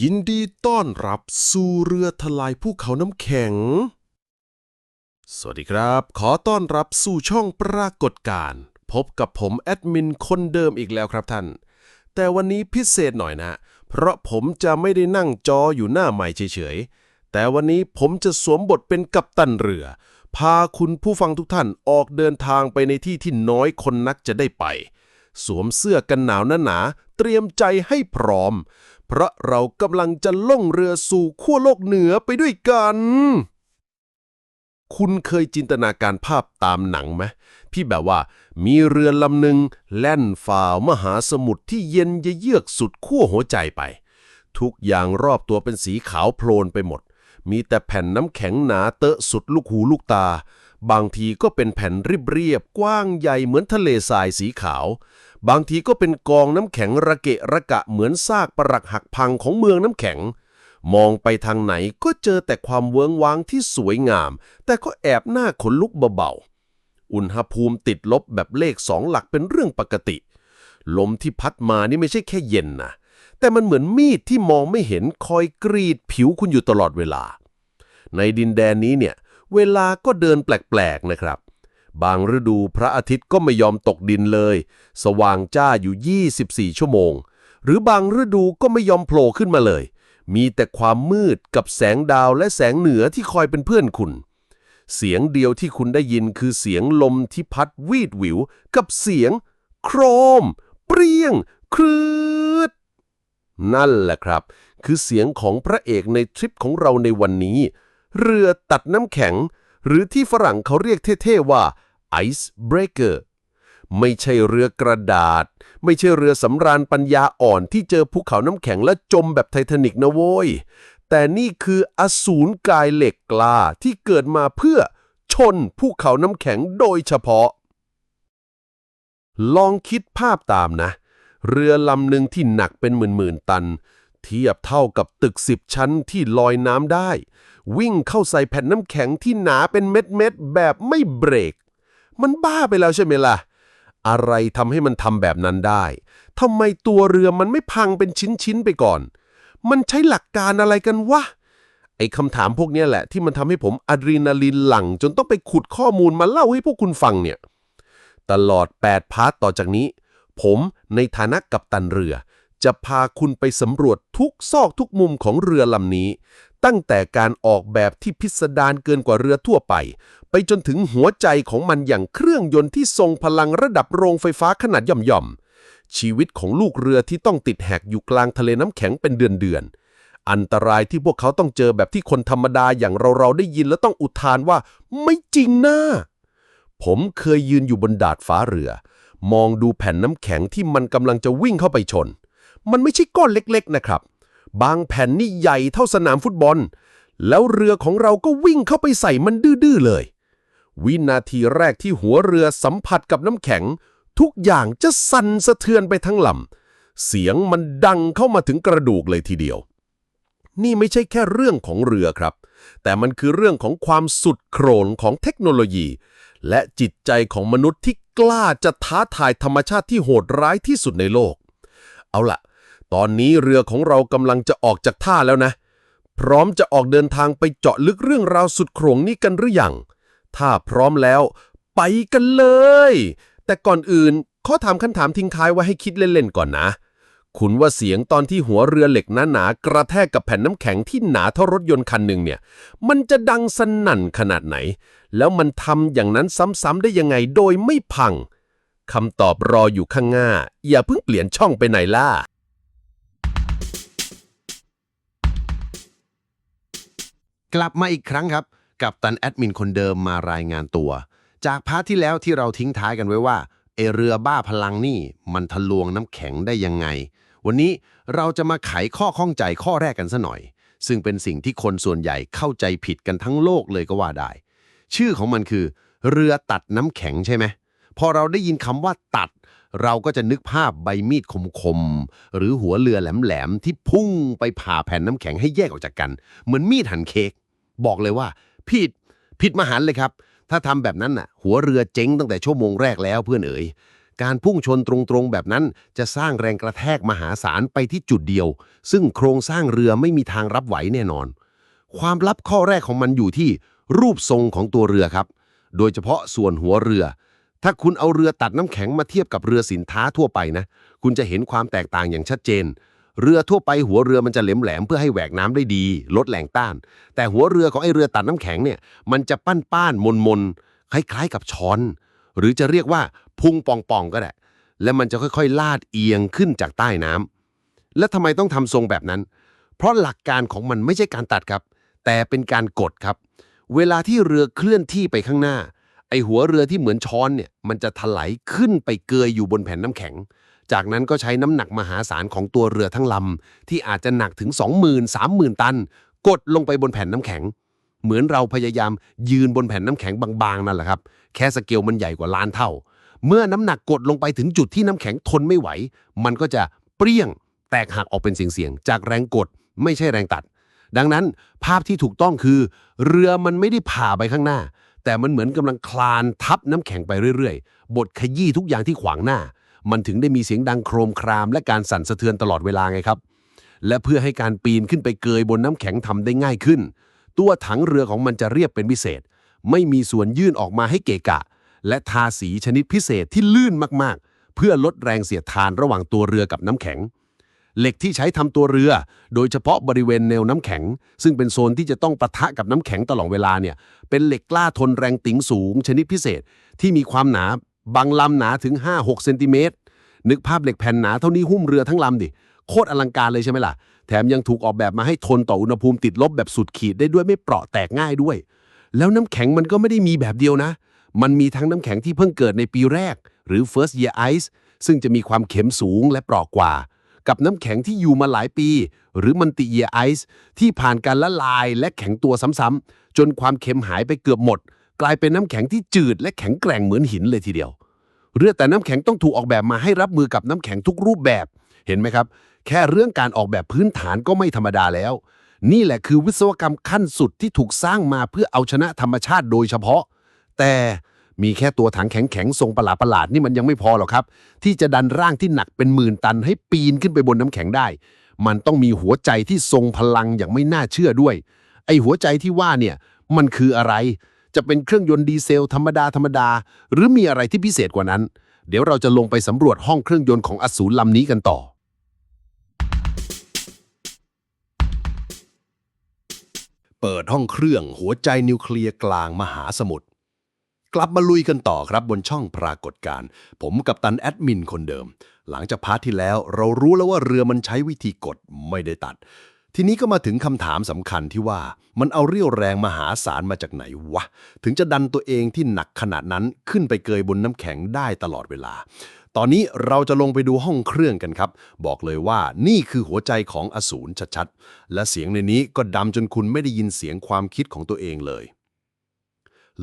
ยินดีต้อนรับสู่เรือทลายภูเขาน้ำแข็ง สวัสดีครับ ขอต้อนรับสู่ช่องปรากฏการณ์พบกับผมแอดมินคนเดิมอีกแล้วครับท่าน แต่วันนี้พิเศษหน่อยนะ เพราะผมจะไม่ได้นั่งจออยู่หน้าใหม่เฉยๆ แต่วันนี้ผมจะสวมบทเป็นกัปตันเรือ พาคุณผู้ฟังทุกท่านออกเดินทางไปในที่ที่น้อยคนนักจะได้ไป สวมเสื้อกันหนาวหนาๆเตรียมใจให้พร้อม เพราะเรากำลังจะล่องเรือสู่ขั้วโลกเหนือไปด้วยกัน คุณเคยจินตนาการภาพตามหนังไหมที่แบบว่า มีเรือลำหนึ่งแล่นฝ่ามหาสมุทรที่เย็นเยือกสุดขั้วหัวใจไป ทุกอย่างรอบตัวเป็นสีขาวโพลนไปหมด มีแต่แผ่นน้ำแข็งหนาเตอะสุดลูกหูลูกตาบางทีก็เป็นแผ่นเรียบๆกว้างใหญ่เหมือนทะเลทรายสีขาว บางทีก็เป็นกองน้ำแข็งระเกะระกะเหมือนซากปรักหักพังของเมืองน้ำแข็ง มองไปทางไหนก็เจอแต่ความเวิงว้างที่สวยงาม แต่ก็แอบหน้าขนลุกเบาๆ อุณหภูมิติดลบแบบเลขสองหลักเป็นเรื่องปกติ ลมที่พัดมานี่ไม่ใช่แค่เย็นนะแต่มันเหมือนมีดที่มองไม่เห็นคอยกรีดผิวคุณอยู่ตลอดเวลา ในดินแดนนี้เนี่ย เวลาก็เดินแปลกๆนะครับ บางฤดูพระอาทิตย์ก็ไม่ยอมตกดินเลย สว่างจ้าอยู่ 24 ชั่วโมง หรือบางฤดูก็ไม่ยอมโผล่ขึ้นมาเลย มีแต่ความมืดกับแสงดาวและแสงเหนือที่คอยเป็นเพื่อนคุณ เสียงเดียวที่คุณได้ยินคือเสียงลมที่พัดวีดหวิว กับเสียง โครม เปรี้ยง ครืดนั่นแหละครับ คือเสียงของพระเอกในทริปของเราในวันนี้ เรือตัดน้ำแข็ง หรือที่ฝรั่งเขาเรียกเท่ๆว่า Ice Breaker ไม่ใช่เรือกระดาษ ไม่ใช่เรือสำราญปัญญาอ่อนที่เจอภูเขาน้ำแข็งและจมแบบไททานิกนะโว้ย แต่นี่คืออสูรกายเหล็กกล้าที่เกิดมาเพื่อชนภูเขาน้ำแข็งโดยเฉพาะ ลองคิดภาพตามนะ เรือลำหนึ่งที่หนักเป็นหมื่นๆตัน เทียบเท่ากับตึกสิบชั้นที่ลอยน้ำได้ วิ่งเข้าใส่แผ่นน้ำแข็งที่หนาเป็นเม็ดๆแบบไม่เบรก มันบ้าไปแล้วใช่ไหมล่ะ อะไรทำให้มันทำแบบนั้นได้ทำไมตัวเรือมันไม่พังเป็นชิ้นๆไปก่อน มันใช้หลักการอะไรกันวะ ไอ้คำถามพวกนี้แหละ ที่มันทำให้ผมอะดรีนาลีนหลั่ง จนต้องไปขุดข้อมูลมาเล่าให้พวกคุณฟังเนี่ย ตลอด 8 พาร์ตต่อจากนี้ ผมในฐานะกัปตันเรือ จะพาคุณไปสำรวจทุกซอกทุกมุมของเรือลำนี้ ตั้งแต่การออกแบบที่พิสดารเกินกว่าเรือทั่วไป ไปจนถึงหัวใจของมันอย่างเครื่องยนต์ที่ทรงพลังระดับโรงไฟฟ้าขนาดย่อมๆ ชีวิตของลูกเรือที่ต้องติดแหกอยู่กลางทะเลน้ำแข็งเป็นเดือนๆ อันตรายที่พวกเขาต้องเจอแบบที่คนธรรมดาอย่างเราๆได้ยินแล้วต้องอุทานว่า ไม่จริงนะผมเคยยืนอยู่บนดาดฟ้าเรือ มองดูแผ่นน้ำแข็งที่มันกำลังจะวิ่งเข้าไปชน มันไม่ใช่ก้อนเล็กๆนะครับ บางแผ่นนี่ใหญ่เท่าสนามฟุตบอล แล้วเรือของเราก็วิ่งเข้าไปใส่มันดื้อเลย วินาทีแรกที่หัวเรือสัมผัสกับน้ำแข็ง ทุกอย่างจะสั่นสะเทือนไปทั้งลำ เสียงมันดังเข้ามาถึงกระดูกเลยทีเดียว นี่ไม่ใช่แค่เรื่องของเรือครับ แต่มันคือเรื่องของความสุดโครนของเทคโนโลยี และจิตใจของมนุษย์ที่กล้าจะท้าทายธรรมชาติที่โหดร้ายที่สุดในโลก เอาล่ะ ตอนนี้เรือของเรากำลังจะออกจากท่าแล้วนะ พร้อมจะออกเดินทางไปเจาะลึกเรื่องราวสุดโขงนี้กันหรือยัง ถ้าพร้อมแล้ว ไปกันเลย แต่ก่อนอื่นข้อถามคำถามทิ้งท้ายไว้ให้คิดเล่นๆก่อนนะ คุณว่าเสียงตอนที่หัวเรือเหล็กหนาๆกระแทกกับแผ่นน้ำแข็งที่หนาเท่ารถยนต์คันหนึ่งเนี่ย มันจะดังสนั่นขนาดไหน แล้วมันทำอย่างนั้นซ้ำๆได้ยังไงโดยไม่พังคำตอบรออยู่ข้างหน้า อย่าเพิ่งเปลี่ยนช่องไปไหนล่ะ กลับมาอีกครั้งครับ กับตันแอดมินคนเดิมมารายงานตัว จากพาร์ทที่แล้วที่เราทิ้งท้ายกันไว้ว่าเอเรือบ้าพลังนี่มันทะลวงน้ำแข็งได้ยังไง วันนี้เราจะมาไขข้อข้องใจข้อแรกกันซะหน่อย ซึ่งเป็นสิ่งที่คนส่วนใหญ่เข้าใจผิดกันทั้งโลกเลยก็ว่าได้ ชื่อของมันคือ เรือตัดน้ำแข็งใช่ไหมพอเราได้ยินคำว่าตัด เราก็จะนึกภาพใบมีดคมๆ หรือหัวเรือแหลมๆ ที่พุ่งไปผ่าแผ่นน้ำแข็งให้แยกออกจากกัน เหมือนมีดหั่นเค้กบอกเลยว่า ผิดผิดมหันเลยครับ ถ้าทำแบบนั้นน่ะ หัวเรือเจ๊งตั้งแต่ชั่วโมงแรกแล้วเพื่อนเอ๋ยการพุ่งชนตรงๆแบบนั้นจะสร้างแรงกระแทกมหาศาลไปที่จุดเดียว ซึ่งโครงสร้างเรือไม่มีทางรับไหวแน่นอน ความลับข้อแรกของมันอยู่ที่รูปทรงของตัวเรือครับ โดยเฉพาะส่วนหัวเรือ ถ้าคุณเอาเรือตัดน้ำแข็งมาเทียบกับเรือสินค้าทั่วไปนะ คุณจะเห็นความแตกต่างอย่างชัดเจน เรือทั่วไปหัวเรือมันจะแหลมแหลมเพื่อให้แหวกน้ำได้ดี ลดแรงต้าน แต่หัวเรือของไอเรือตัดน้ำแข็งเนี่ย มันจะปั้นป้านมนมนคล้ายๆกับช้อน หรือจะเรียกว่าพุงป่องๆก็ได้ และมันจะค่อยๆ ลาดเอียงขึ้นจากใต้น้ำและทำไมต้องทำทรงแบบนั้น เพราะหลักการของมันไม่ใช่การตัดครับ แต่เป็นการกดครับ เวลาที่เรือเคลื่อนที่ไปข้างหน้า ไอหัวเรือที่เหมือนช้อนเนี่ยมันจะถลายขึ้นไปเกยอยู่บนแผ่นน้ำแข็ง จากนั้นก็ใช้น้ำหนักมหาศาลของตัวเรือทั้งลำที่อาจจะหนักถึง 20,000 30,000 ตัน กดลงไปบนแผ่นน้ำแข็ง เหมือนเราพยายามยืนบนแผ่นน้ำแข็งบางๆนั่นแหละครับ แค่สเกลมันใหญ่กว่าล้านเท่า เมื่อน้ำหนักกดลงไปถึงจุดที่น้ำแข็งทนไม่ไหว มันก็จะเปรี้ยงแตกหักออกเป็นเสียงๆจากแรงกดไม่ใช่แรงตัดดังนั้นภาพที่ถูกต้องคือ เรือมันไม่ได้ผ่าไปข้างหน้า แต่มันเหมือนกำลังคลานทับน้ำแข็งไปเรื่อยๆบดขยี้ทุกอย่างที่ขวางหน้า มันถึงได้มีเสียงดังโครมคราม และการสั่นสะเทือนตลอดเวลาไงครับ และเพื่อให้การปีนขึ้นไปเกยบนน้ำแข็งทำได้ง่ายขึ้น ตัวถังเรือของมันจะเรียบเป็นพิเศษ ไม่มีส่วนยื่นออกมาให้เกะกะ และทาสีชนิดพิเศษที่ลื่นมากๆ เพื่อลดแรงเสียดทานระหว่างตัวเรือกับน้ำแข็ง เหล็กที่ใช้ทำตัวเรือ โดยเฉพาะบริเวณแนวน้ำแข็ง ซึ่งเป็นโซนที่จะต้องปะทะกับน้ำแข็งตลอดเวลาเนี่ย เป็นเหล็กกล้าทนแรงติ๋งสูง ชนิดพิเศษที่มีความหนาบางลำหนาถึง 5-6เซนติเมตรนึกภาพเหล็กแผ่นหนาเท่านี้หุ้มเรือทั้งลำดิ โคตรอลังการเลยใช่ไหมล่ะ แถมยังถูกออกแบบมาให้ทนต่ออุณหภูมิติดลบแบบสุดขีดได้ด้วยไม่เปราะแตกง่ายด้วย แล้วน้ำแข็งมันก็ไม่ได้มีแบบเดียวนะ มันมีทั้งน้ำแข็งที่เพิ่งเกิดในปีแรก หรือ first year ice ซึ่งจะมีความเข็มสูงและเปราะกว่า กับน้ำแข็งที่อยู่มาหลายปี หรือมันติเยียไอซ์ที่ผ่านการละลายและแข็งตัวซ้ำๆจนความเค็มหายไปเกือบหมด กลายเป็นน้ำแข็งที่จืดและแข็งแกร่งเหมือนหินเลยทีเดียว เรื่องแต่น้ำแข็งต้องถูกออกแบบมาให้รับมือกับน้ำแข็งทุกรูปแบบ เห็นไหมครับ แค่เรื่องการออกแบบพื้นฐานก็ไม่ธรรมดาแล้ว นี่แหละคือวิศวกรรมขั้นสุดที่ถูกสร้างมาเพื่อเอาชนะธรรมชาติโดยเฉพาะ แต่ มีแค่ตัวถังแข็งๆทรงประหลาดประหลาดๆนี่มันยังไม่พอหรอกครับ ที่จะดันร่างที่หนักเป็นหมื่นตันให้ปีนขึ้นไปบนน้ำแข็งได้ มันต้องมีหัวใจที่ทรงพลังอย่างไม่น่าเชื่อด้วย ไอหัวใจที่ว่าเนี่ยมันคืออะไร จะเป็นเครื่องยนต์ดีเซลธรรมดาธรรมดา หรือมีอะไรที่พิเศษกว่านั้น เดี๋ยวเราจะลงไปสำรวจห้องเครื่องยนต์ของอสูรลำนี้กันต่อเปิดห้องเครื่องหัวใจนิวเคลียร์กลางมหาสมุทร กลับมาลุยกันต่อครับบนช่องปรากฏการณ์ผมกับตันแอดมินคนเดิม หลังจากพาร์ทที่แล้วเรารู้แล้วว่าเรือมันใช้วิธีกดไม่ได้ตัด ทีนี้ก็มาถึงคำถามสำคัญที่ว่ามันเอาเรี่ยวแรงมหาศาลมาจากไหนวะ ถึงจะดันตัวเองที่หนักขนาดนั้นขึ้นไปเกยบนน้ำแข็งได้ตลอดเวลา ตอนนี้เราจะลงไปดูห้องเครื่องกันครับ บอกเลยว่านี่คือหัวใจของอสูรชัดๆและเสียงในนี้ก็ดำจนคุณไม่ได้ยินเสียงความคิดของตัวเองเลย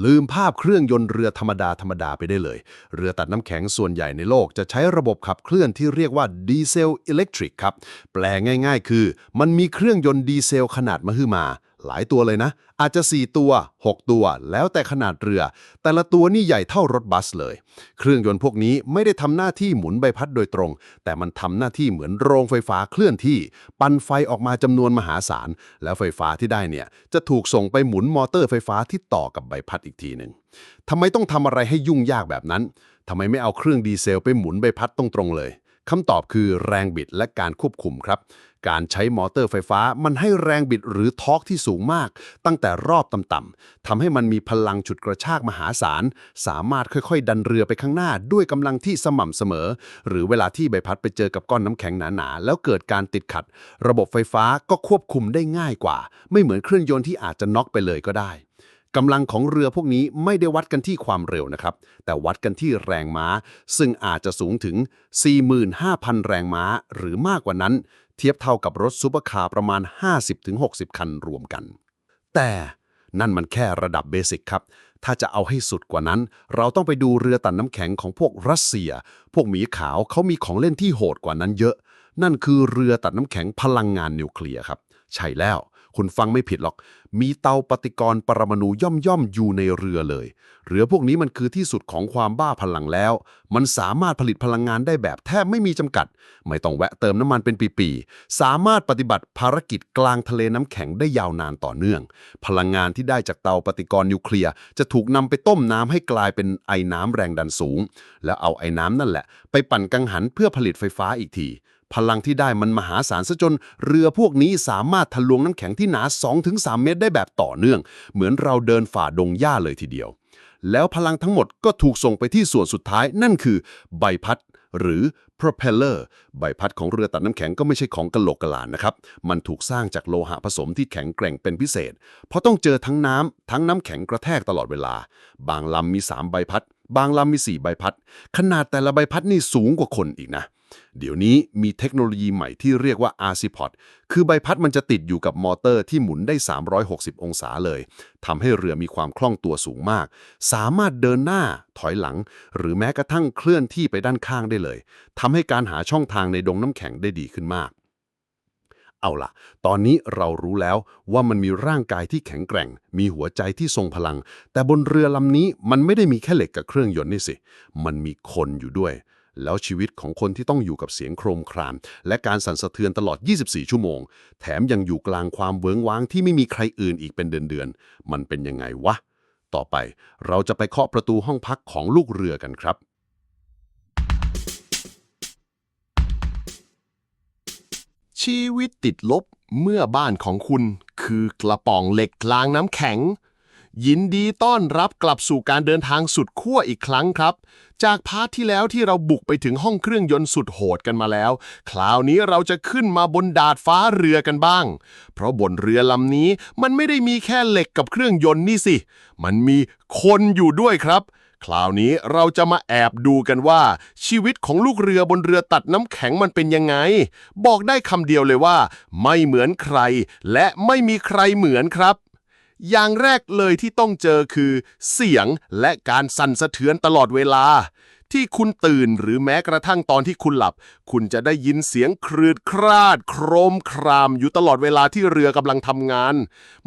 ลืมภาพเครื่องยนต์เรือธรรมดาธรรมดาไปได้เลย เรือตัดน้ำแข็งส่วนใหญ่ในโลกจะใช้ระบบขับเคลื่อนที่เรียกว่าดีเซลอิเล็กทริกครับ แปลง่าย ๆ คือ มันมีเครื่องยนต์ดีเซลขนาดมหึมา หลายตัวเลยนะ อาจจะ 4 ตัว 6 ตัว แล้วแต่ขนาดเรือ แต่ละตัวนี่ใหญ่เท่ารถบัสเลย เครื่องยนต์พวกนี้ไม่ได้ทำหน้าที่หมุนใบพัดโดยตรง แต่มันทำหน้าที่เหมือนโรงไฟฟ้าเคลื่อนที่ ปั่นไฟออกมาจำนวนมหาศาล แล้วไฟฟ้าที่ได้เนี่ย จะถูกส่งไปหมุนมอเตอร์ไฟฟ้าที่ต่อกับใบพัดอีกทีหนึ่งทำไมต้องทำอะไรให้ยุ่งยากแบบนั้นทำไมไม่เอาเครื่องดีเซลไปหมุนใบพัดตรงๆเลย คำตอบคือแรงบิดและการควบคุมครับ การใช้มอเตอร์ไฟฟ้ามันให้แรงบิดหรือทอร์กที่สูงมาก ตั้งแต่รอบต่ำๆทำให้มันมีพลังฉุดกระชากมหาศาล สามารถค่อยๆ ดันเรือไปข้างหน้าด้วยกำลังที่สม่ำเสมอ หรือเวลาที่ใบพัดไปเจอกับก้อนน้ำแข็งหนาๆ แล้วเกิดการติดขัด ระบบไฟฟ้าก็ควบคุมได้ง่ายกว่า ไม่เหมือนเครื่องยนต์ที่อาจจะน็อกไปเลยก็ได้ กำลังของเรือพวกนี้ไม่ได้วัดกันที่ความเร็วนะครับ แต่วัดกันที่แรงม้า ซึ่งอาจจะสูงถึง 45,000 แรงม้า หรือมากกว่านั้น เทียบเท่ากับรถซูเปอร์คาร์ประมาณ 50-60 คันรวมกัน แต่นั่นมันแค่ระดับเบสิกครับ ถ้าจะเอาให้สุดกว่านั้น เราต้องไปดูเรือตันน้ำแข็งของพวกรัสเซีย พวกหมีขาวเขามีของเล่นที่โหดกว่านั้นเยอะ นั่นคือเรือตัดน้ำแข็งพลังงานนิวเคลียร์ครับ ใช่แล้ว คุณฟังไม่ผิดหรอก มีเตาปฏิกรณ์ปรมาณูย่อมๆอยู่ในเรือเลย เรือพวกนี้มันคือที่สุดของความบ้าพลังแล้ว มันสามารถผลิตพลังงานได้แบบแทบไม่มีจำกัด ไม่ต้องแวะเติมน้ำมันเป็นปีๆ สามารถปฏิบัติภารกิจกลางทะเลน้ำแข็งได้ยาวนานต่อเนื่อง พลังงานที่ได้จากเตาปฏิกรณ์นิวเคลียร์จะถูกนำไปต้มน้ำให้กลายเป็นไอ้น้ำแรงดันสูง แล้วเอาไอ้น้ำนั่นแหละ ไปปั่นกังหันเพื่อผลิตไฟฟ้าอีกที พลังที่ได้มันมหาศาลซะจนเรือพวกนี้สามารถทะลวงน้ำแข็งที่หนา 2-3 เมตรได้แบบต่อเนื่อง เหมือนเราเดินฝ่าดงหญ้าเลยทีเดียว แล้วพลังทั้งหมดก็ถูกส่งไปที่ส่วนสุดท้ายนั่นคือใบพัดหรือ propeller ใบพัดของเรือตัดน้ำแข็งก็ไม่ใช่ของกะโหลกกะลานะครับ มันถูกสร้างจากโลหะผสมที่แข็งแกร่งเป็นพิเศษ เพราะต้องเจอทั้งน้ำทั้งน้ำแข็งกระแทกตลอดเวลา บางลำมี 3 ใบพัด บางลำมี 4 ใบพัด ขนาดแต่ละใบพัดนี่สูงกว่าคนอีกนะ เดี๋ยวนี้มีเทคโนโลยีใหม่ที่เรียกว่า RC-Pod คือใบพัดมันจะติดอยู่กับมอเตอร์ที่หมุนได้ 360 องศาเลย ทำให้เรือมีความคล่องตัวสูงมาก สามารถเดินหน้า ถอยหลัง หรือแม้กระทั่งเคลื่อนที่ไปด้านข้างได้เลย ทำให้การหาช่องทางในดงน้ำแข็งได้ดีขึ้นมาก เอาล่ะ ตอนนี้เรารู้แล้วว่ามันมีร่างกายที่แข็งแกร่ง มีหัวใจที่ทรงพลัง แต่บนเรือลำนี้มันไม่ได้มีแค่เหล็กกับเครื่องยนต์นี่สิ มันมีคนอยู่ด้วย แล้วชีวิตของคนที่ต้องอยู่กับเสียงโครมคราม และการสั่นสะเทือนตลอด 24 ชั่วโมง แถมยังอยู่กลางความเวิ้งว้างที่ไม่มีใครอื่นอีกเป็นเดือนๆ มันเป็นยังไงวะ ต่อไปเราจะไปเคาะประตูห้องพักของลูกเรือกันครับ ชีวิตติดลบเมื่อบ้านของคุณคือกระป๋องเหล็กกลางน้ำแข็ง ยินดีต้อนรับกลับสู่การเดินทางสุดขั้วอีกครั้งครับ จากพาร์ทที่แล้วที่เราบุกไปถึงห้องเครื่องยนต์สุดโหดกันมาแล้ว คราวนี้เราจะขึ้นมาบนดาดฟ้าเรือกันบ้าง เพราะบนเรือลำนี้มันไม่ได้มีแค่เหล็กกับเครื่องยนต์นี่สิ มันมีคนอยู่ด้วยครับ คราวนี้เราจะมาแอบดูกันว่า ชีวิตของลูกเรือบนเรือตัดน้ำแข็งมันเป็นยังไง บอกได้คำเดียวเลยว่า ไม่เหมือนใคร และไม่มีใครเหมือนครับ อย่างแรกเลยที่ต้องเจอคือ เสียงและการสั่นสะเทือนตลอดเวลา ที่คุณตื่นหรือแม้กระทั่งตอนที่คุณหลับ คุณจะได้ยินเสียงครืดคราด โครมครามอยู่ตลอดเวลาที่เรือกำลังทำงาน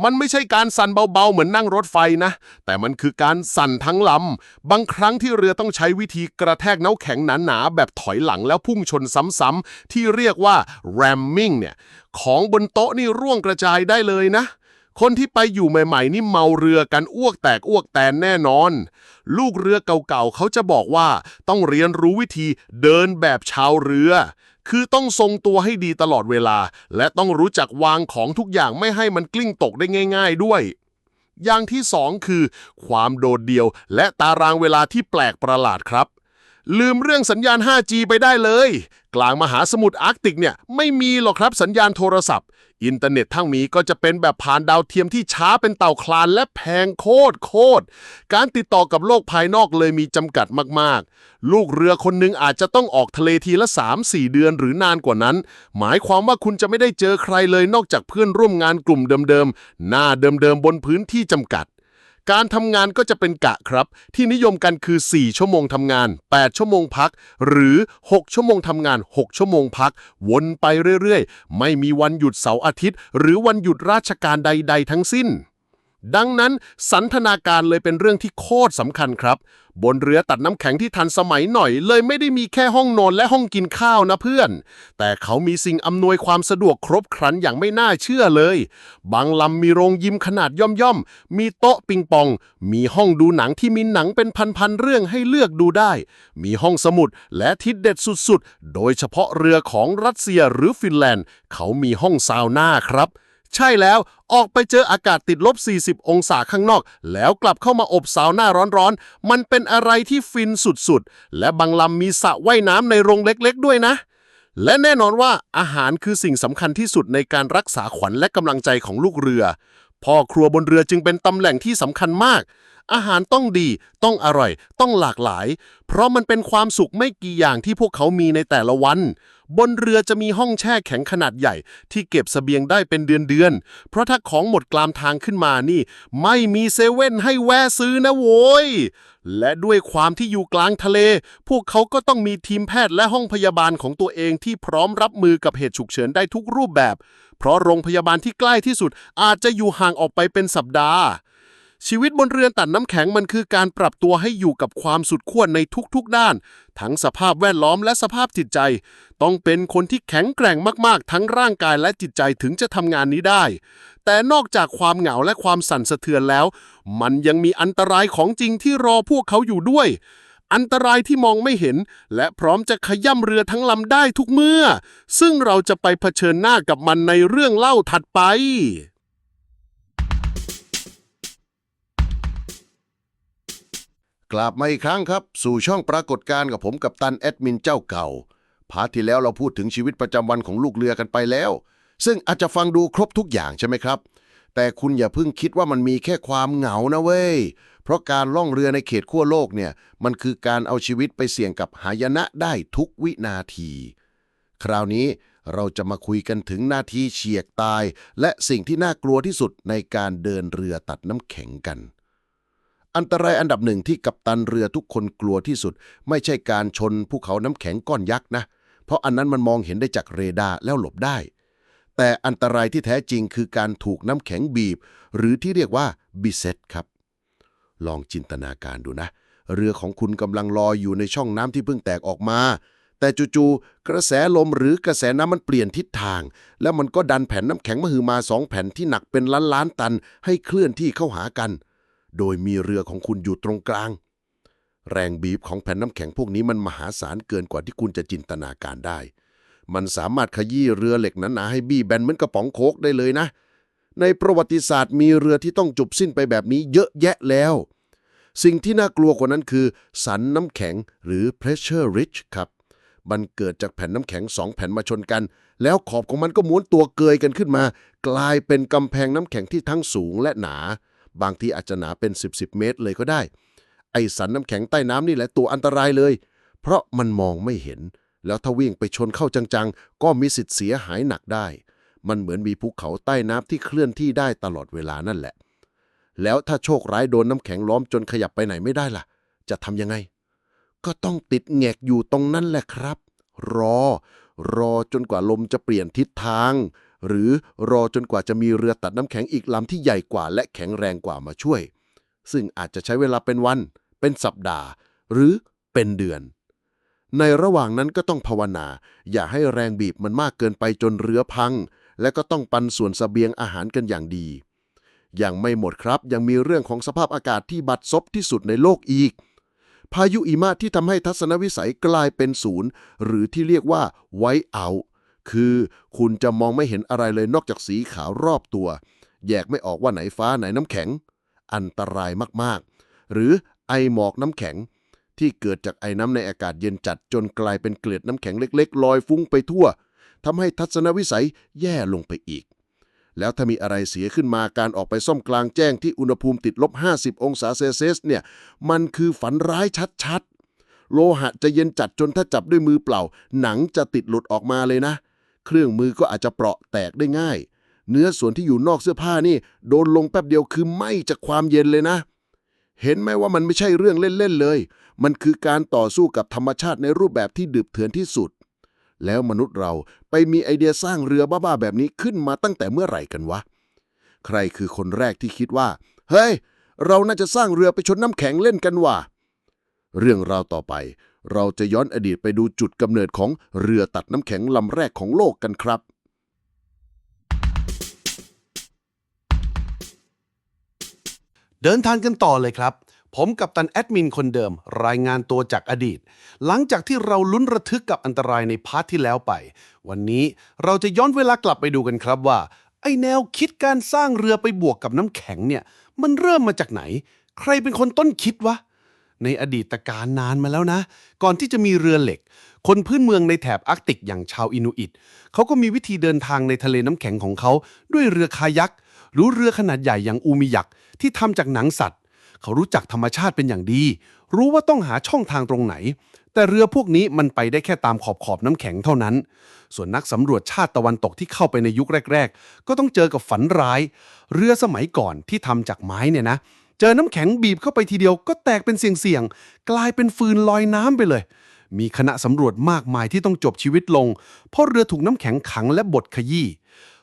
มันไม่ใช่การสั่นเบาๆ เหมือนนั่งรถไฟนะ แต่มันคือการสั่นทั้งลำ บางครั้งที่เรือต้องใช้วิธีกระแทกน้ำแข็งหนาๆแบบถอยหลังแล้วพุ่งชนซ้ำๆที่เรียกว่า ramming เนี่ยของบนโต๊ะนี่ร่วงกระจายได้เลยนะ คนที่ไปอยู่ใหม่ๆ นี่เมาเรือกันอ้วกแตกอ้วกแตนแน่นอน ลูกเรือเก่าๆเขาจะบอกว่าต้องเรียนรู้วิธีเดินแบบชาวเรือ คือต้องทรงตัวให้ดีตลอดเวลา และต้องรู้จักวางของทุกอย่างไม่ให้มันกลิ้งตกได้ง่าย ๆด้วย อย่างที่สองคือ ความโดดเดี่ยวและตารางเวลาที่แปลกประหลาดครับลืมเรื่องสัญญาณ 5G ไปได้เลย กลางมหาสมุทรอาร์กติกเนี่ยไม่มีหรอกครับสัญญาณโทรศัพท์ อินเทอร์เน็ตทั้งมีก็จะเป็นแบบผ่านดาวเทียมที่ช้าเป็นเต่าคลานและแพงโคตรโคตร การติดต่อกับโลกภายนอกเลยมีจำกัดมากๆ ลูกเรือคนหนึ่งอาจจะต้องออกทะเลทีละ 3-4 เดือนหรือนานกว่านั้น หมายความว่าคุณจะไม่ได้เจอใครเลยนอกจากเพื่อนร่วมงานกลุ่มเดิมๆ หน้าเดิมๆ บนพื้นที่จำกัด การทำงานก็จะเป็นกะครับ ที่นิยมกันคือ 4 ชั่วโมงทำงาน 8 ชั่วโมงพัก หรือ 6 ชั่วโมงทำงาน 6 ชั่วโมงพัก วนไปเรื่อยๆ ไม่มีวันหยุดเสาร์อาทิตย์ หรือวันหยุดราชการใด ๆ ทั้งสิ้น ดังนั้นสันทนาการเลยเป็นเรื่องที่โคตรสำคัญครับ บนเรือตัดน้ำแข็งที่ทันสมัยหน่อย เลยไม่ได้มีแค่ห้องนอนและห้องกินข้าวนะเพื่อน แต่เขามีสิ่งอำนวยความสะดวกครบครันอย่างไม่น่าเชื่อเลย บางลำมีโรงยิมขนาดย่อมๆ มีโต๊ะปิงปอง มีห้องดูหนังที่มีหนังเป็นพันๆเรื่องให้เลือกดูได้ มีห้องสมุดและทิศเด็ดสุดๆ โดยเฉพาะเรือของรัสเซียหรือฟินแลนด์ เขามีห้องซาวน่าครับ ใช่แล้วออกไปเจออากาศติดลบ 40 องศาข้างนอก แล้วกลับเข้ามาอบสาวหน้าร้อนๆ มันเป็นอะไรที่ฟินสุดๆ และบางลำมีสระว่ายน้ำในโรงเล็กๆ ด้วยนะ และแน่นอนว่าอาหารคือสิ่งสำคัญที่สุดในการรักษาขวัญและกำลังใจของลูกเรือ พ่อครัวบนเรือจึงเป็นตำแหน่งที่สำคัญมาก อาหารต้องดี ต้องอร่อย ต้องหลากหลาย เพราะมันเป็นความสุขไม่กี่อย่างที่พวกเขามีในแต่ละวัน บนเรือจะมีห้องแช่แข็งขนาดใหญ่ ที่เก็บเสบียงได้เป็นเดือนๆ เพราะถ้าของหมดกลามทางขึ้นมานี่ ไม่มีเซเว่นให้แวะซื้อนะโว้ย และด้วยความที่อยู่กลางทะเล พวกเขาก็ต้องมีทีมแพทย์และห้องพยาบาลของตัวเองที่พร้อมรับมือกับเหตุฉุกเฉินได้ทุกรูปแบบ เพราะโรงพยาบาลที่ใกล้ที่สุดอาจจะอยู่ห่างออกไปเป็นสัปดาห์ ชีวิตบนเรือนตัดน้ำแข็งมันคือการปรับตัวให้อยู่กับความสุดขั้วในทุกๆด้าน ทั้งสภาพแวดล้อมและสภาพจิตใจ ต้องเป็นคนที่แข็งแกร่งมากๆ ทั้งร่างกายและจิตใจถึงจะทำงานนี้ได้ แต่นอกจากความเหงาและความสั่นสะเทือนแล้ว มันยังมีอันตรายของจริงที่รอพวกเขาอยู่ด้วย อันตรายที่มองไม่เห็น และพร้อมจะขย่ำเรือทั้งลำได้ทุกเมื่อ ซึ่งเราจะไปเผชิญหน้ากับมันในเรื่องเล่าถัดไป กลับมาอีกครั้งครับ สู่ช่องปรากฏการณ์กับผมกับตันแอดมินเจ้าเก่า พาร์ทที่แล้วเราพูดถึงชีวิตประจำวันของลูกเรือกันไปแล้ว ซึ่งอาจจะฟังดูครบทุกอย่างใช่ไหมครับ แต่คุณอย่าเพิ่งคิดว่ามันมีแค่ความเหงานะเว้ย เพราะการล่องเรือในเขตขั้วโลกเนี่ย มันคือการเอาชีวิตไปเสี่ยงกับหายนะได้ทุกวินาที คราวนี้เราจะมาคุยกันถึงนาทีเฉียกตาย และสิ่งที่น่ากลัวที่สุดในการเดินเรือตัดน้ำแข็งกัน อันตรายอันดับหนึ่งที่กัปตันเรือทุกคนกลัวที่สุด ไม่ใช่การชนภูเขาน้ำแข็งก้อนยักษ์นะ เพราะอันนั้นมันมองเห็นได้จากเรดาร์แล้วหลบได้ แต่อันตรายที่แท้จริงคือการถูกน้ำแข็งบีบ หรือที่เรียกว่าบิเซตครับ ลองจินตนาการดูนะ เรือของคุณกำลังลอยอยู่ในช่องน้ำที่เพิ่งแตกออกมา แต่จู่ๆกระแสลมหรือกระแสน้ำมันเปลี่ยนทิศทาง แล้วมันก็ดันแผ่นน้ำแข็งมหึมาสองแผ่นที่หนักเป็นล้านล้านตัน ให้เคลื่อนที่เข้าหากัน โดยมีเรือของคุณอยู่ตรงกลาง แรงบีบของแผ่นน้ำแข็งพวกนี้มันมหาศาลเกินกว่าที่คุณจะจินตนาการได้ มันสามารถขยี้เรือเหล็กหนาๆให้บี้แบนเหมือนกระป๋องโคกได้เลยนะ ในประวัติศาสตร์มีเรือที่ต้องจบสิ้นไปแบบนี้เยอะแยะแล้ว สิ่งที่น่ากลัวกว่านั้นคือ สันน้ำแข็งหรือ pressure ridge ครับมันเกิดจากแผ่นน้ำแข็งสองแผ่นมาชนกัน แล้วขอบของมันก็ม้วนตัวเกยกันขึ้นมา กลายเป็นกำแพงน้ำแข็งที่ทั้งสูงและหนา บางทีอาจจะหนาเป็น 10 10เมตรเลยก็ได้ ไอสันน้ำแข็งใต้น้ำนี่แหละตัวอันตรายเลย เพราะมันมองไม่เห็น แล้วถ้าวิ่งไปชนเข้าจังๆ ก็มีสิทธิ์เสียหายหนักได้ มันเหมือนมีภูเขาใต้น้ำที่เคลื่อนที่ได้ตลอดเวลานั่นแหละ แล้วถ้าโชคร้ายโดนน้ำแข็งล้อมจนขยับไปไหนไม่ได้ล่ะ จะทำยังไง ก็ต้องติดแงกอยู่ตรงนั้นแหละครับ รอ รอจนกว่าลมจะเปลี่ยนทิศทาง หรือรอจนกว่าจะมีเรือตัดน้ำแข็งอีกลำที่ใหญ่กว่าและแข็งแรงกว่ามาช่วย ซึ่งอาจจะใช้เวลาเป็นวัน เป็นสัปดาห์ หรือเป็นเดือน ในระหว่างนั้นก็ต้องภาวนา อย่าให้แรงบีบมันมากเกินไปจนเรือพัง และก็ต้องปันส่วนสเสบียงอาหารกันอย่างดี ยังไม่หมดครับยังมีเรื่องของสภาพอากาศที่บัดซบที่สุดในโลกอีกพายุหิมะที่ทำให้ทัศนวิสัยกลายเป็นศูนย์ หรือที่เรียกว่าไวเอา คือคุณจะมองไม่เห็นอะไรเลยนอกจากสีขาวรอบตัว แยกไม่ออกว่าไหนฟ้าไหนน้ำแข็ง อันตรายมากๆ หรือไอหมอกน้ำแข็ง ที่เกิดจากไอน้ำในอากาศเย็นจัดจนกลายเป็นเกล็ดน้ำแข็งเล็กๆ ลอยฟุ้งไปทั่วทำให้ทัศนวิสัยแย่ลงไปอีก แล้วถ้ามีอะไรเสียขึ้นมาการออกไปซ่อมกลางแจ้งที่อุณหภูมิติดลบ 50 องศาเซลเซียสเนี่ยมันคือฝันร้ายชัดๆโลหะจะเย็นจัดจนถ้าจับด้วยมือเปล่า หนังจะติดหลุดออกมาเลยนะ เครื่องมือก็อาจจะเปราะแตกได้ง่าย เนื้อส่วนที่อยู่นอกเสื้อผ้านี่ โดนลงแป๊บเดียวคือไหม้จากความเย็นเลยนะ เห็นไหมว่ามันไม่ใช่เรื่องเล่นๆเลย มันคือการต่อสู้กับธรรมชาติในรูปแบบที่ดึบเถื่อนที่สุด แล้วมนุษย์เราไปมีไอเดียสร้างเรือบ้าๆแบบนี้ขึ้นมาตั้งแต่เมื่อไหร่กันวะ ใครคือคนแรกที่คิดว่า เฮ้ย เราน่าจะสร้างเรือไปชนน้ำแข็งเล่นกันว่ะเรื่องราวต่อไป เราจะย้อนอดีตไปดูจุดกำเนิดของเรือตัดน้ำแข็งลำแรกของโลกกันครับ เดินทางกันต่อเลยครับ ผมกับตันแอดมินคนเดิม รายงานตัวจากอดีต หลังจากที่เราลุ้นระทึกกับอันตรายในพาร์ทที่แล้วไป วันนี้เราจะย้อนเวลากลับไปดูกันครับว่า ไอแนวคิดการสร้างเรือไปบวกกับน้ำแข็งเนี่ย มันเริ่มมาจากไหน ใครเป็นคนต้นคิดวะ ในอดีตการนานมาแล้วนะ ก่อนที่จะมีเรือเหล็ก คนพื้นเมืองในแถบอาร์กติกอย่างชาวอินูอิตเขาก็มีวิธีเดินทางในทะเลน้ำแข็งของเขาด้วยเรือคายักหรือเรือขนาดใหญ่อย่างอูมิยักที่ทำจากหนังสัตว์ เขารู้จักธรรมชาติเป็นอย่างดี รู้ว่าต้องหาช่องทางตรงไหน แต่เรือพวกนี้มันไปได้แค่ตามขอบขอบน้ำแข็งเท่านั้น ส่วนนักสำรวจชาติตะวันตกที่เข้าไปในยุคแรก ๆ ก็ต้องเจอกับฝันร้าย เรือสมัยก่อนที่ทำจากไม้เนี่ยนะ เจอน้ำแข็งบีบเข้าไปทีเดียวก็แตกเป็นเสี่ยงๆ กลายเป็นฟืนลอยน้ำไปเลย มีคณะสำรวจมากมายที่ต้องจบชีวิตลง เพราะเรือถูกน้ำแข็งขังและบดขยี้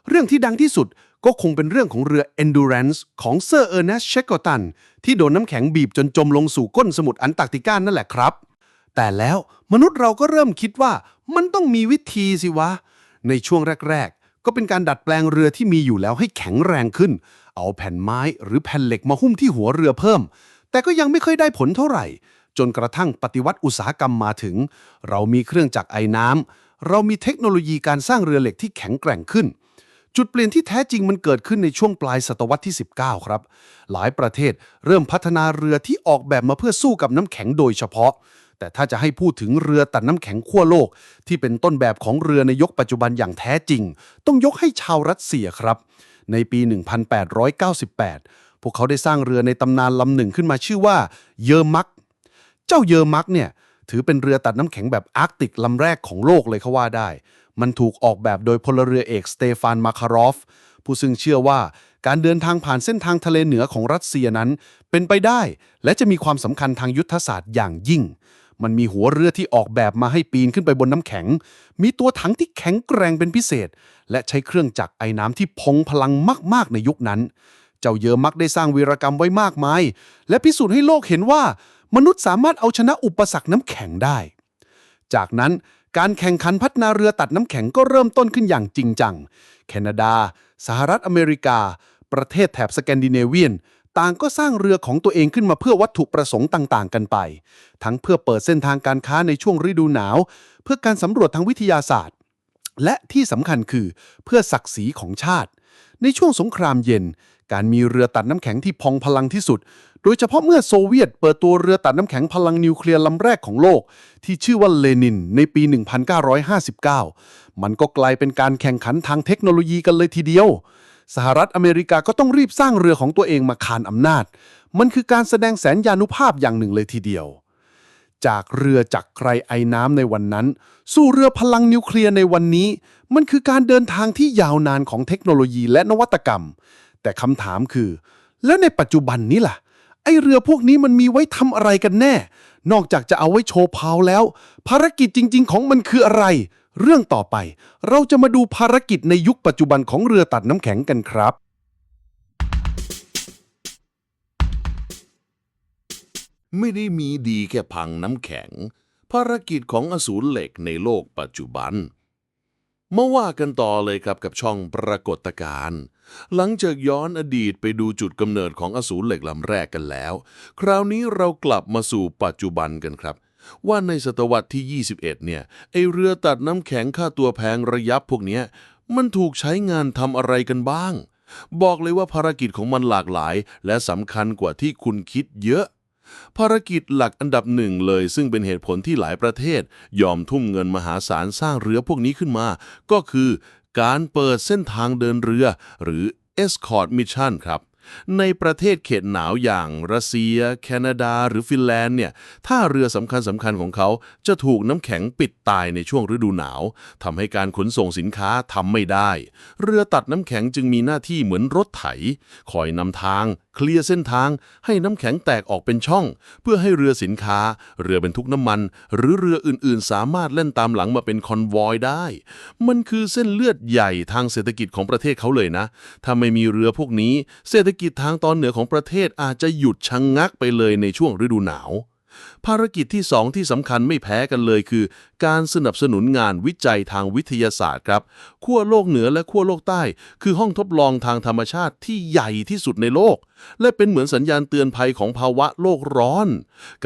เรื่องที่ดังที่สุดก็คงเป็นเรื่องของเรือ Endurance ของเซอร์เออร์เนสเชคโกตันที่โดนน้ำแข็งบีบจนจมลงสู่ก้นสมุทรอันตาร์กติกานั่นแหละครับ แต่แล้วมนุษย์เราก็เริ่มคิดว่ามันต้องมีวิธีสิวะ ในช่วงแรก ๆ ก็เป็นการดัดแปลงเรือที่มีอยู่แล้วให้แข็งแรงขึ้น เอาแผ่นไม้หรือแผ่นเหล็กมาหุ้มที่หัวเรือเพิ่ม แต่ก็ยังไม่ค่อยได้ผลเท่าไหร่ จนกระทั่งปฏิวัติอุตสาหกรรมมาถึง เรามีเครื่องจักรไอ้น้ำเรามีเทคโนโลยีการสร้างเรือเหล็กที่แข็งแกร่งขึ้น จุดเปลี่ยนที่แท้จริงมันเกิดขึ้นในช่วงปลายศตวรรษที่ 19 ครับ หลายประเทศเริ่มพัฒนาเรือที่ออกแบบมาเพื่อสู้กับน้ำแข็งโดยเฉพาะแต่ถ้าจะให้พูดถึงเรือตัดน้ำแข็งขั้วโลก ที่เป็นต้นแบบของเรือในยุคปัจจุบันอย่างแท้จริง ต้องยกให้ชาวรัสเซียครับ ในปี 1898 พวกเขาได้สร้างเรือในตำนานลำหนึ่งขึ้นมาชื่อว่า เยอร์มัก เจ้าเยอร์มักเนี่ยถือเป็นเรือตัดน้ำแข็งแบบอาร์กติกลำแรกของโลกเลยเขาว่าได้ มันถูกออกแบบโดยพลเรือเอกสเตฟานมาคารอฟ ผู้ซึ่งเชื่อว่าการเดินทางผ่านเส้นทางทะเลเหนือของรัสเซียนั้น เป็นไปได้ และจะมีความสำคัญทางยุทธศาสตร์อย่างยิ่ง มันมีหัวเรือที่ออกแบบมาให้ปีนขึ้นไปบนน้ำแข็ง มีตัวถังที่แข็งแกร่งเป็นพิเศษ และใช้เครื่องจักรไอ้น้ำที่พงพลังมากๆในยุคนั้น เจ้าเยอมักได้สร้างวีรกรรมไว้มากมาย และพิสูจน์ให้โลกเห็นว่า มนุษย์สามารถเอาชนะอุปสรรคน้ำแข็งได้ จากนั้นการแข่งขันพัฒนาเรือตัดน้ำแข็งก็เริ่มต้นขึ้นอย่างจริงจัง แคนาดา สหรัฐอเมริกา ประเทศแถบสแกนดิเนเวียน ต่างก็สร้างเรือของตัวเองขึ้นมาเพื่อวัตถุประสงค์ต่างๆ กันไป ทั้งเพื่อเปิดเส้นทางการค้าในช่วงฤดูหนาว เพื่อการสำรวจทางวิทยาศาสตร์ และที่สำคัญคือเพื่อศักดิ์ศรีของชาติ ในช่วงสงครามเย็น การมีเรือตัดน้ำแข็งที่พองพลังที่สุด โดยเฉพาะเมื่อโซเวียตเปิดตัวเรือตัดน้ำแข็งพลังนิวเคลียร์ลำแรกของโลก ที่ชื่อว่าเลนิน ในปี 1959 มันก็กลายเป็นการแข่งขันทางเทคโนโลยีกันเลยทีเดียว สหรัฐอเมริกาก็ต้องรีบสร้างเรือของตัวเองมาคานอำนาจ มันคือการแสดงแสนยานุภาพอย่างหนึ่งเลยทีเดียว จากเรือจักรไกรไอ้น้ำในวันนั้น สู่เรือพลังนิวเคลียร์ในวันนี้ มันคือการเดินทางที่ยาวนานของเทคโนโลยีและนวัตกรรม แต่คำถามคือ แล้วในปัจจุบันนี้ล่ะไอเรือพวกนี้มันมีไว้ทำอะไรกันแน่ นอกจากจะเอาไว้โชว์พาวแล้ว ภารกิจจริง ๆ ของมันคืออะไร เรื่องต่อไปเราจะมาดูภารกิจในยุคปัจจุบันของเรือตัดน้ำแข็งกันครับ ไม่ได้มีดีแค่พังน้ำแข็ง ภารกิจของอสูรเหล็กในโลกปัจจุบันมาว่ากันต่อเลยครับกับช่องปรากฏการณ์หลังจากย้อนอดีตไปดูจุดกำเนิดของอสูรเหล็กลำแรกกันแล้ว คราวนี้เรากลับมาสู่ปัจจุบันกันครับ ว่าในศตวรรษที่ 21 เนี่ย ไอเรือตัดน้ำแข็งค่าตัวแพงระยับพวกนี้มันถูกใช้งานทำอะไรกันบ้าง บอกเลยว่าภารกิจของมันหลากหลาย และสำคัญกว่าที่คุณคิดเยอะ ภารกิจหลักอันดับหนึ่งเลย ซึ่งเป็นเหตุผลที่หลายประเทศ ยอมทุ่มเงินมหาศาลสร้างเรือพวกนี้ขึ้นมา ก็คือ การเปิดเส้นทางเดินเรือ หรือ Escort Mission ครับ ในประเทศเขตหนาวอย่างรัสเซีย แคนาดา หรือฟินแลนด์เนี่ยท่าเรือสำคัญสำคัญของเขาจะถูกน้ำแข็งปิดตายในช่วงฤดูหนาวทำให้การขนส่งสินค้าทำไม่ได้ เรือตัดน้ำแข็งจึงมีหน้าที่เหมือนรถไถ คอยนำทาง เคลียร์เส้นทางให้น้ำแข็งแตกออกเป็นช่อง เพื่อให้เรือสินค้า เรือบรรทุกน้ำมัน หรือเรืออื่นๆ สามารถเล่นตามหลังมาเป็นคอนวอยได้ มันคือเส้นเลือดใหญ่ทางเศรษฐกิจของประเทศเขาเลยนะ ถ้าไม่มีเรือพวกนี้ เศรษฐกิจทางตอนเหนือของประเทศอาจจะหยุดชะงงักไปเลยในช่วงฤดูหนาว ภารกิจที่สองที่สำคัญไม่แพ้กันเลยคือ การสนับสนุนงานวิจัยทางวิทยาศาสตร์ครับขั้วโลกเหนือและขั้วโลกใต้ คือห้องทดลองทางธรรมชาติที่ใหญ่ที่สุดในโลก และเป็นเหมือนสัญญาณเตือนภัยของภาวะโลกร้อน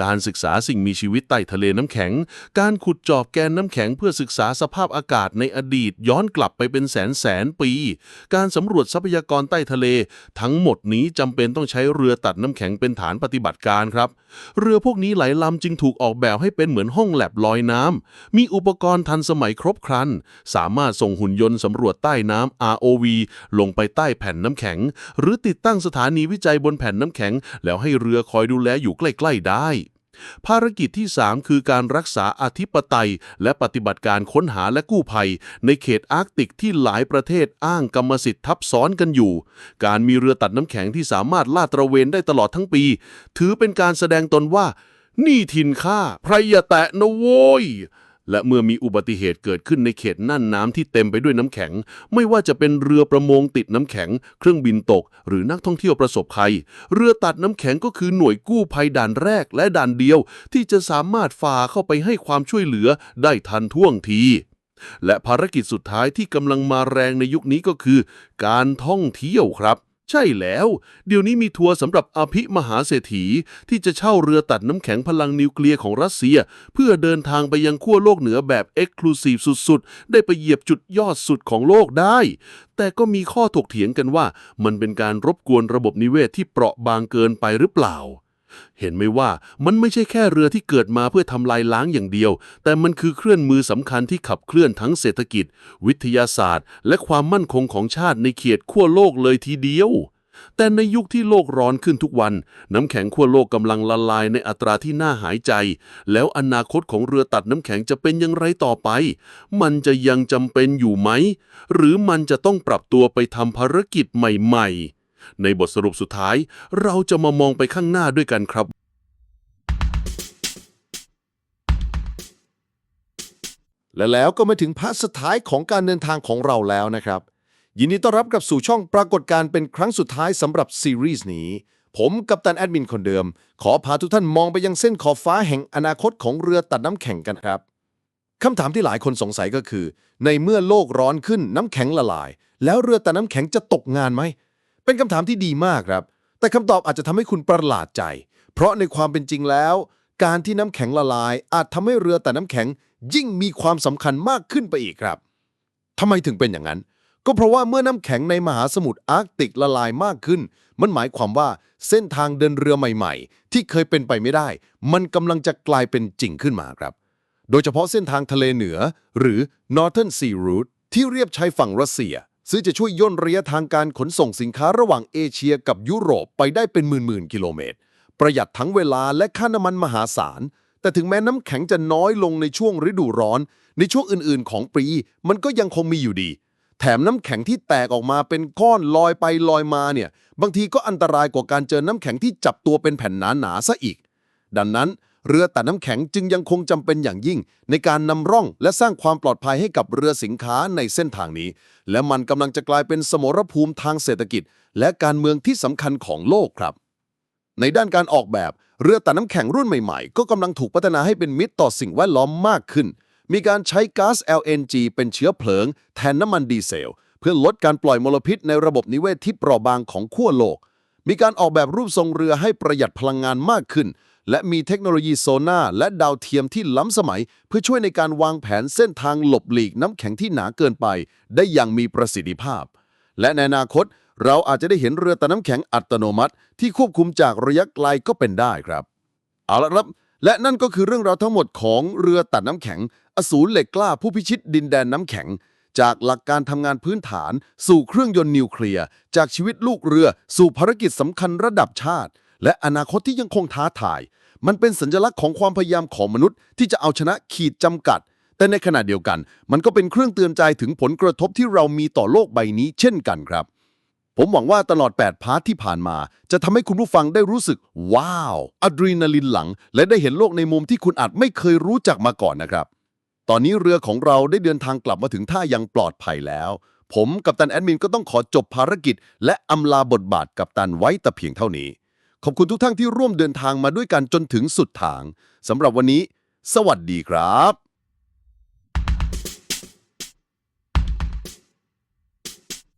การศึกษาสิ่งมีชีวิตใต้ทะเลน้ำแข็ง การขุดจอบแกนน้ำแข็งเพื่อศึกษาสภาพอากาศในอดีตย้อนกลับไปเป็นแสนแสนปี การสำรวจทรัพยากรใต้ทะเล ทั้งหมดนี้จำเป็นต้องใช้เรือตัดน้ำแข็งเป็นฐานปฏิบัติการครับ เรือพวกนี้หลายลำจึงถูกออกแบบให้เป็นเหมือนห้องแลบลอยน้ำ มีอุปกรณ์ทันสมัยครบครัน สามารถส่งหุ่นยนต์สำรวจใต้น้ำ ROV ลงไปใต้แผ่นน้ำแข็ง หรือติดตั้งสถานีวิจัยบนแผ่นน้ำแข็ง แล้วให้เรือคอยดูแลอยู่ใกล้ ๆ ได้ ภารกิจที่ 3 คือการรักษาอธิปไตย และปฏิบัติการค้นหาและกู้ภัย ในเขตอาร์กติกที่หลายประเทศอ้างกรรมสิทธิ์ทับซ้อนกันอยู่ การมีเรือตัดน้ำแข็งที่สามารถลาดตระเวนได้ตลอดทั้งปี ถือเป็นการแสดงตนว่า นี่ถิ่นข้าใครอย่าแตะนะโว้ย และเมื่อมีอุบัติเหตุเกิดขึ้นในเขตน่านน้ำที่เต็มไปด้วยน้ำแข็ง ไม่ว่าจะเป็นเรือประมงติดน้ำแข็ง เครื่องบินตก หรือนักท่องเที่ยวประสบภัย เรือตัดน้ำแข็งก็คือหน่วยกู้ภัยด่านแรกและด่านเดียว ที่จะสามารถฝ่าเข้าไปให้ความช่วยเหลือได้ทันท่วงทีและภารกิจสุดท้ายที่กำลังมาแรงในยุคนี้ก็คือ การท่องเที่ยวครับ ใช่แล้ว เดี๋ยวนี้มีทัวร์สำหรับอภิมหาเศรษฐี ที่จะเช่าเรือตัดน้ำแข็งพลังนิวเคลียร์ของรัสเซีย เพื่อเดินทางไปยังขั้วโลกเหนือแบบเอ็กซ์คลูซีฟสุดๆ ได้ไปเหยียบจุดยอดสุดของโลกได้ แต่ก็มีข้อถกเถียงกันว่ามันเป็นการรบกวนระบบนิเวศที่เปราะบางเกินไปหรือเปล่า เห็นไหมว่ามันไม่ใช่แค่เรือที่เกิดมาเพื่อทำลายล้างอย่างเดียว แต่มันคือเครื่องมือสำคัญที่ขับเคลื่อนทั้งเศรษฐกิจ วิทยาศาสตร์ และความมั่นคงของชาติในเขตขั้วโลกเลยทีเดียว แต่ในยุคที่โลกร้อนขึ้นทุกวัน น้ำแข็งขั้วโลกกำลังละลายในอัตราที่น่าหายใจ แล้วอนาคตของเรือตัดน้ำแข็งจะเป็นอย่างไรต่อไป มันจะยังจำเป็นอยู่ไหม หรือมันจะต้องปรับตัวไปทำภารกิจใหม่ ๆ ในบทสรุปสุดท้าย เราจะมามองไปข้างหน้าด้วยกันครับ และแล้วก็มาถึงพาร์ทสุดท้ายของการเดินทางของเราแล้วนะครับ ยินดีต้อนรับกับสู่ช่องปรากฏการณ์เป็นครั้งสุดท้ายสำหรับซีรีส์นี้ ผมกับตันแอดมินคนเดิม ขอพาทุกท่านมองไปยังเส้นขอบฟ้าแห่งอนาคตของเรือตัดน้ำแข็งกันครับคำถามที่หลายคนสงสัยก็คือ ในเมื่อโลกร้อนขึ้นน้ำแข็งละลาย แล้วเรือตัดน้ำแข็งจะตกงานไหม เป็นคำถามที่ดีมากครับ แต่คำตอบอาจจะทำให้คุณประหลาดใจ เพราะในความเป็นจริงแล้ว การที่น้ำแข็งละลาย อาจทำให้เรือแต่น้ำแข็งยิ่งมีความสำคัญมากขึ้นไปอีกครับทำไมถึงเป็นอย่างนั้น ก็เพราะว่าเมื่อน้ำแข็งในมหาสมุทรอาร์กติกละลายมากขึ้น มันหมายความว่าเส้นทางเดินเรือใหม่ ๆ ที่เคยเป็นไปไม่ได้ มันกำลังจะกลายเป็นจริงขึ้นมาครับ โดยเฉพาะเส้นทางทะเลเหนือ หรือ Northern Sea Route ที่เรียบชายฝั่งรัสเซีย ซึ่งจะช่วยย่นระยะทางการขนส่งสินค้าระหว่างเอเชียกับยุโรปไปได้เป็นหมื่นๆกิโลเมตร ประหยัดทั้งเวลาและค่าน้ำมันมหาศาล แต่ถึงแม้น้ำแข็งจะน้อยลงในช่วงฤดูร้อน ในช่วงอื่นๆ ของปีมันก็ยังคงมีอยู่ดี แถมน้ำแข็งที่แตกออกมาเป็นก้อนลอยไปลอยมาเนี่ย บางทีก็อันตรายกว่าการเจอน้ำแข็งที่จับตัวเป็นแผ่นหนาๆซะอีก ดังนั้น เรือตัดน้ำแข็งจึงยังคงจำเป็นอย่างยิ่ง ในการนำร่องและสร้างความปลอดภัยให้กับเรือสินค้าในเส้นทางนี้ และมันกำลังจะกลายเป็นสมรภูมิทางเศรษฐกิจ และการเมืองที่สำคัญของโลกครับ ในด้านการออกแบบ เรือตัดน้ำแข็งรุ่นใหม่ๆ ก็กำลังถูกพัฒนาให้เป็นมิตรต่อสิ่งแวดล้อมมากขึ้น มีการใช้ก๊าซ LNG เป็นเชื้อเพลิง แทนน้ำมันดีเซล เพื่อลดการปล่อยมลพิษในระบบนิเวศที่เปราะบางของขั้วโลกมีการออกแบบรูปทรงเรือให้ประหยัดพลังงานมากขึ้น และมีเทคโนโลยีโซน่าและดาวเทียมที่ล้ำสมัย เพื่อช่วยในการวางแผนเส้นทางหลบหลีกน้ำแข็งที่หนาเกินไป ได้อย่างมีประสิทธิภาพ และในอนาคต เราอาจจะได้เห็นเรือตัดน้ำแข็งอัตโนมัติ ที่ควบคุมจากระยะไกลก็เป็นได้ครับ เอาละครับ และนั่นก็คือเรื่องราวทั้งหมดของเรือตัดน้ำแข็ง อสูรเหล็กกล้าผู้พิชิตดินแดนน้ำแข็ง จากหลักการทำงานพื้นฐาน สู่เครื่องยนต์นิวเคลียร์จากชีวิตลูกเรือ สู่ภารกิจสำคัญระดับชาติ และอนาคตที่ยังคงท้าทาย มันเป็นสัญลักษณ์ของความพยายามของมนุษย์ ที่จะเอาชนะขีดจำกัด แต่ในขณะเดียวกัน มันก็เป็นเครื่องเตือนใจถึงผลกระทบที่เรามีต่อโลกใบนี้ เช่นกันครับ ผมหวังว่าตลอด 8 พาร์ทที่ผ่านมา จะทำให้คุณผู้ฟังได้รู้สึก ว้าวอะดรีนาลินหลัง และได้เห็นโลกในมุมที่คุณอาจไม่เคยรู้จักมาก่อนนะครับ ตอนนี้เรือของเราได้เดินทางกลับมาถึงท่ายังปลอดภัยแล้วผมกับตันแอดมินก็ต้องขอจบภารกิจ และอำลาบทบาทกับตันไว้แต่เพียงเท่านี้ ขอบคุณทุกท่านที่ร่วมเดินทางมาด้วยกันจนถึงสุดทางสำหรับวันนี้ สวัสดีครับ